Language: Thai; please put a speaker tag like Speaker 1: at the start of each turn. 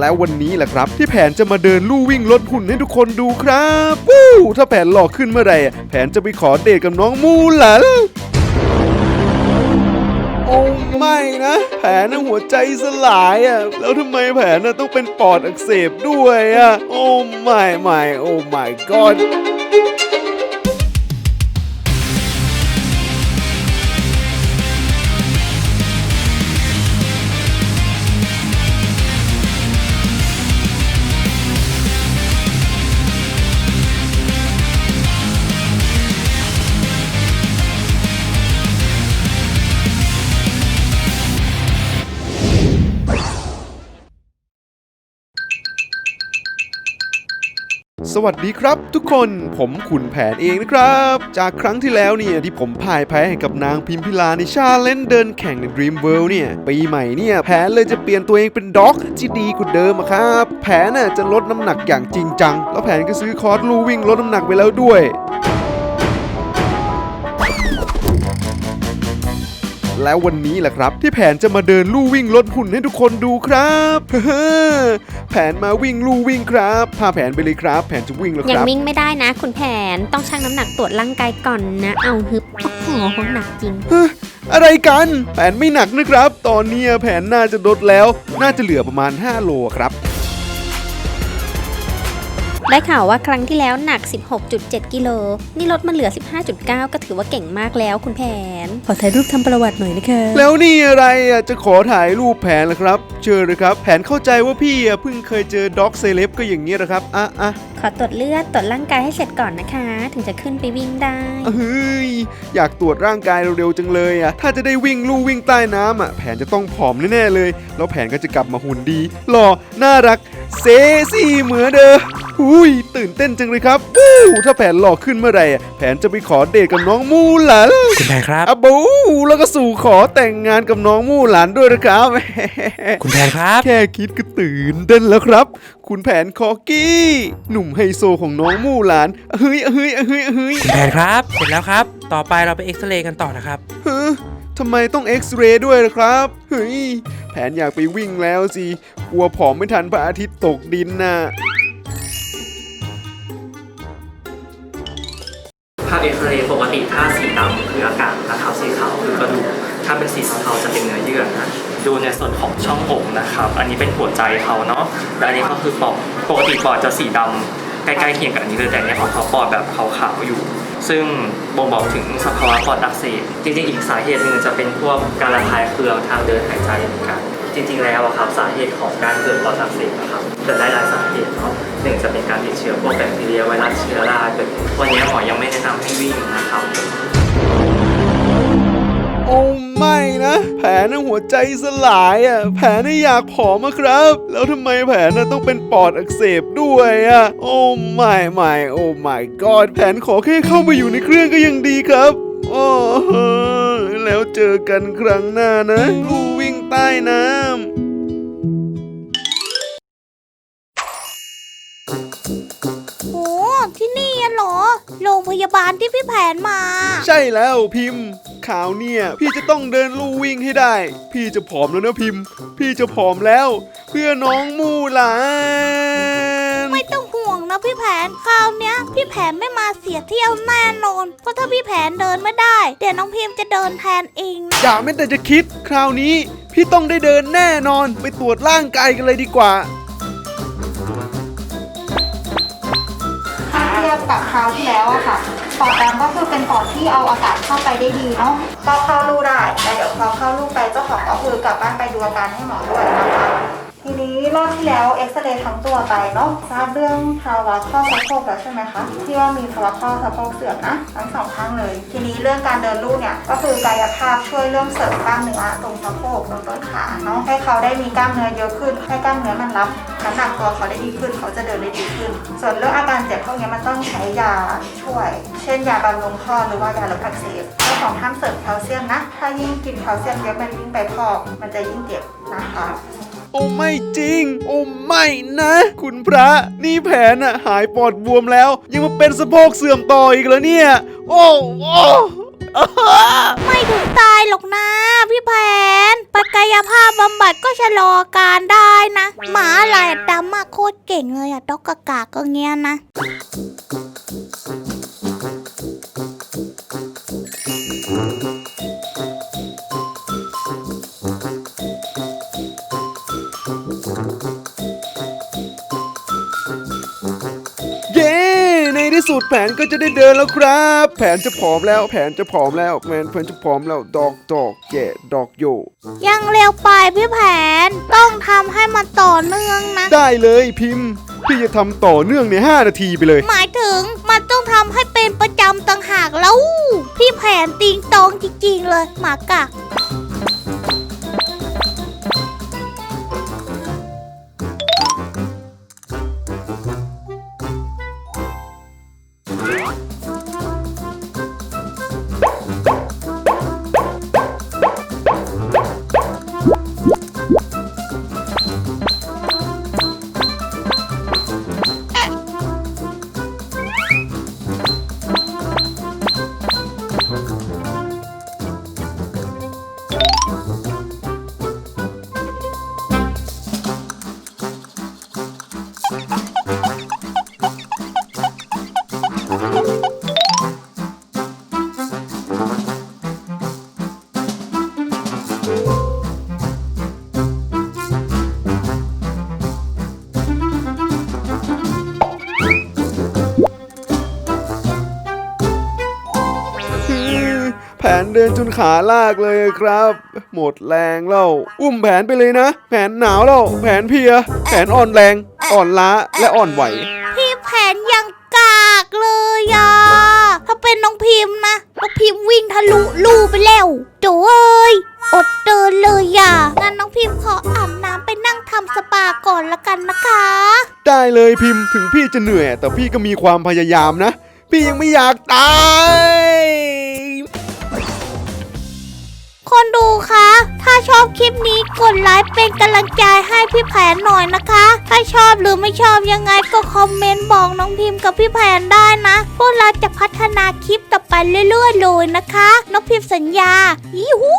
Speaker 1: แล้ววันนี้แหละครับ ที่แผนจะมาเดินลู่วิ่งลดหุ่นให้ทุกคนดูครับวู้ถ้าแผนหลอกขึ้นเมื่อไหร่แผนจะไปขอเดทกับน้องมูหลันโอ้ไม่นะ แผนน่ะหัวใจสลายอะแล้วทำไมแผนน่ะต้องเป็นปอดอักเสบด้วยอะ โอ้ไม่ไม่โอ้ my god สวัสดีครับ ทุกคนผมขุนแผนเองนะครับ จากครั้งที่แล้วเนี่ยที่ผมพ่ายแพ้ให้กับนางพิมพิลาในชาเลนเดินแข่งใน Dream World เนี่ย ปีใหม่เนี่ยแผนเลยจะเปลี่ยนตัวเองเป็นด็อกที่ดีกว่าเดิมอะครับ แผนน่ะจะลดน้ำหนักอย่างจริงจัง แล้วแผนก็ซื้อคอร์สลูวิ่งลดน้ำหนักไปแล้วด้วย แล้ววันนี้แหละครับ ที่แผนจะมาเดินลู่วิ่งลดหุ่นให้ทุกคนดูครับแผนมาวิ่งลู่วิ่งครับพาแผนไปเลยครับ แผนจะวิ่งแล้วค
Speaker 2: ยัง
Speaker 1: รับ
Speaker 2: วิ่งไม่ได้นะคุณแผนต้องชั่งน้ำหนักตรวจร่างกายก่อนนะ เอาฮึบโอ้โหหนักจริง
Speaker 1: อะไรกัน แผนไม่หนักนะครับ ตอนเนี้ยแผนน่าจะลดแล้ว น่าจะเหลือประมาณ 5 โลครับ
Speaker 2: ได้ข่าวว่าครั้งที่แล้วหนัก 16.7 กิโล นี่ลดมาเหลือ 15.9 ก็ถือว่าเก่งมากแล้วคุณแผน
Speaker 3: ขอถ่ายรูปทำประวัติหน่อยนะคะ
Speaker 1: แล้วนี่อะไรอะจะขอถ่ายรูปแผนละครับ เชิญเลยครับ แผนเข้าใจว่าพี่อะเพิ่งเคยเจอด็อกเซเลบก็อย่างนี้ยนะครับอะอะ
Speaker 2: ขอตรวจเลือดตรวจร่างกายให้เสร็จก่อนนะคะ ถึงจะขึ้นไปวิ่งได้
Speaker 1: เฮ้ยอยากตรวจร่างกายเร็วๆจังเลยอะ ถ้าจะได้วิ่งลู่วิ่งใต้น้ำอะ แผนจะต้องผอมแน่ๆเลย แล้วแผนก็จะกลับมาหุ่นดีหล่อน่ารัก เซซี่เหมือนเดิมอุ้ยตื่นเต้นจังเลยครับวู้ถ้าแผนหล่อขึ้นเมื่อไหร่อะแผนจะไปขอเดทกับน้องมูหลัน
Speaker 4: คุณแผนครับ
Speaker 1: อะบูแล้วก็สู่ขอแต่งงานกับน้องมู่หลานด้วยนะครับ
Speaker 4: คุณแผนครับ
Speaker 1: แค่คิดก็ตื่นเต้นแล้วครับ คุณแผนคอกี้ หนุ่มไฮโซของน้องมู่หลานเฮ้ยเฮ้ยเฮ้ยเฮ้ย
Speaker 4: คุณแผนครับ เสร็จแล้วครับ ต่อไปเราไปเอ็กซเรย์กันต่อนะครับ
Speaker 1: เฮ้ยทำไมต้องเอ็กซเรย์ด้วยล่ะครับ เฮ้ย แผนอยากไปวิ่งแล้วสิ กลัวผอมไม่ทันพระอาทิตย์ตกดินน่ะ
Speaker 5: ภาพเอ็กซเรย์ปกติถ้าสีดำคืออากาศ ดูในส่วนของช่องอกนะครับ อันนี้เป็นหัวใจเขาเนาะและอันนี้ก็คือปอดปกติปอดจะสีดำใกล้ๆเคียงกับอันนี้เลยแต่อันเนี้ยของเขาปอดแบบขาวๆอยู่ ซึ่งบ่งบอกถึงสภาวะปอดอักเสบจริงๆ อีกสาเหตุหนึ่งจะเป็นพวกการระคายเคืองทางเดินหายใจเหมือนกันจริงๆแล้วครับสาเหตุของการเกิดปอดอักเสบนะครับเกิดได้หลายสาเหตุเนาะหนึ่งจะเป็นการติดเชื้อพวกแบคทีเรียไวรัสเชื้อราเกิดวันนี้หมอยังไม่แนะนำให้วิ่งนะครับ
Speaker 1: แผนน่ะหัวใจสลายอะ แผนน่ะอยากผอมอะครับ แล้วทำไมแผนน่ะต้องเป็นปอดอักเสบด้วยอะ โอ้ไม่ไม่โอ้ my god แผนขอแค่เข้ามาอยู่ในเครื่องก็ยังดีครับโอ้แล้วเจอกันครั้งหน้านะลู่วิ่งใต้น้ำ
Speaker 6: โอ้ที่นี่อะเหรอ โรงพยาบาลที่พี่แผนมา
Speaker 1: ใช่แล้วพิมพ์ ข่าวเนี่ย พี่จะต้องเดินลู่วิ่งให้ได้ พี่จะผอมแล้วนะพิมพ์ พี่จะผอมแล้ว เพื่อน้องมู่หลาน
Speaker 6: ไม่ต้องห่วงนะพี่แผนคราวเนี้ย พี่แผนไม่มาเสียเที่ยวแน่นอน เพราะถ้าพี่แผนเดินไม่ได้ เดี๋ยวน้องพิมจะเดินแทนเองนะ
Speaker 1: อย่าแม้แต่จะคิด คราวนี้ พี่ต้องได้เดินแน่นอนไปตรวจร่างกายกันเลยดีกว่า
Speaker 7: ถ้าเทียบกับคราวที่แล้วอะค่ะ ปอดแอมก็คือเป็นปอดที่เอาอากาศเข้าไปได้ดีเนาะก็เข้าลูกได้แต่เดี๋ยวพอเข้าลูกไปเจ้าของก็คือกลับบ้านไปดูอาการให้หมอด้วยนะคะ ทีนี้รอบที่แล้วเอ็กซเรย์ทั้งตัวไปเนาะทราบเรื่องภาวะข้อสะโพกแล้วใช่ไหมคะที่ว่ามีภาวะข้อสะโพกเสื่อมนะทั้งสองข้างเลย ทีนี้เรื่องการเดินลู่เนี่ยก็คือกายภาพช่วยเรื่องเสริมกล้ามเนื้อตรงสะโพกตรงต้นขาเนาะให้เขาได้มีกล้ามเนื้อเยอะขึ้น ให้กล้ามเนื้อมันรับน้ำหนักตัวเขาได้ดีขึ้นเขาจะเดินได้ดีขึ้น ส่วนเรื่องอาการเจ็บพวกนี้มันต้องใช้ยาช่วย เช่นยาบำรุงข้อหรือว่ายาลดอักเสบเรื่อของห้ามเสริมแคลเซียมนะ ถ้ายิ่งกินแคลเซียมเยอะมันยิ่งไปพอกมันจะยิ่งเจ็บนะคะ
Speaker 1: อ้ไม่จริง โอ้ไม่นะ คุณพระ นี่แผนอะหายปอดบวมแล้ว ยังมาเป็นสะโพกเสื่อมต่ออีกแล้วเนี่ย โอ้โอ้
Speaker 6: ไม่ถึงตายหรอกนะ พี่แผนปกายภาพบำบัดก็ชะลอการได้นะ หมาอะไรดำมากโคตรเก่งเลยอะด็อกกากาก็เงี้ยนะ
Speaker 1: สุดแผนก็จะได้เดินแล้วครับ แผนจะผอมแล้ว แผนจะผอมแล้วแผนแผนจะผอมแล้วดอกดอกแย่ดอกโย
Speaker 6: ยังเร็วไปพี่แผนต้องทำให้มันต่อเนื่องนะ
Speaker 1: ได้เลยพิมพ์พี่จะทำต่อเนื่องใน 5 นาทีไปเลย
Speaker 6: หมายถึงมันต้องทำให้เป็นประจำต่างหากแล้ว พี่แผนติงตองจริงๆเลยหมากะ
Speaker 1: จนขาลากเลยครับ หมดแรงแล้วอุ้มแผนไปเลยนะ แผนหนาวแล้วแผนเพลีย แผนอ่อนแรง อ่อนล้าและอ่อนไหว
Speaker 6: พี่แผนยังกากเลยอะถ้าเป็นน้องพิมพ์นะน้องพิมพ์วิ่งทะลุลู่ไปแล้วโถเอ้ยอดเดินเลยอะงั้นน้องพิมพ์ขออาบน้ำไปนั่งทำสปาก่อนละกันนะคะ
Speaker 1: ได้เลยพิมพ์ถึงพี่จะเหนื่อย แต่พี่ก็มีความพยายามนะ พี่ยังไม่อยากตาย
Speaker 6: คนดูคะ ถ้าชอบคลิปนี้กดไลค์เป็นกำลังใจให้พี่แผนหน่อยนะคะ ถ้าชอบหรือไม่ชอบยังไงก็คอมเมนต์บอกน้องพิมพ์กับพี่แผนได้นะ พวกเราจะพัฒนาคลิปต่อไปเรื่อยๆเลยนะคะ น้องพิมพ์สัญญายี่หู